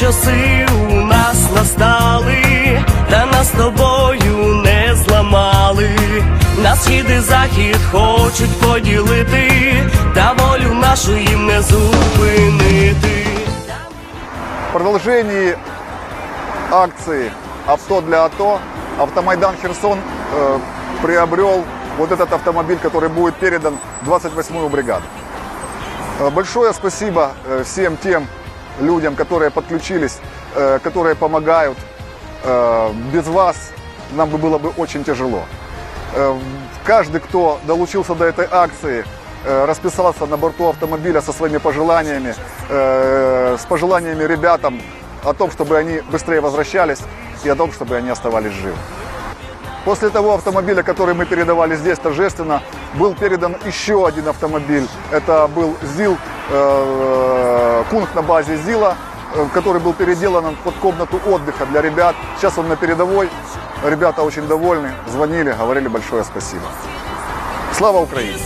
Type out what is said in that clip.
часи у нас настали, та нас з тобою не зламали. На схід і захід хочуть поділити, та волю нашу їм не зупинити. В продолжении акции «Авто для АТО» Автомайдан Херсон э, приобрел вот этот автомобиль, который будет передан 28-ю бригаду. Э, Большое спасибо э, всем тем людям, которые подключились, э, которые помогают. Э, Без вас нам бы было бы очень тяжело. Э, Каждый, кто долучился до этой акции, э, расписался на борту автомобиля со своими пожеланиями, э, с пожеланиями ребятам о том, чтобы они быстрее возвращались и о том, чтобы они оставались живы. После того автомобиля, который мы передавали здесь торжественно, был передан еще один автомобиль. Это был ЗИЛ, э, пункт на базе ЗИЛа, э, который был переделан под комнату отдыха для ребят. Сейчас он на передовой. Ребята очень довольны, звонили, говорили большое спасибо. Слава Украине!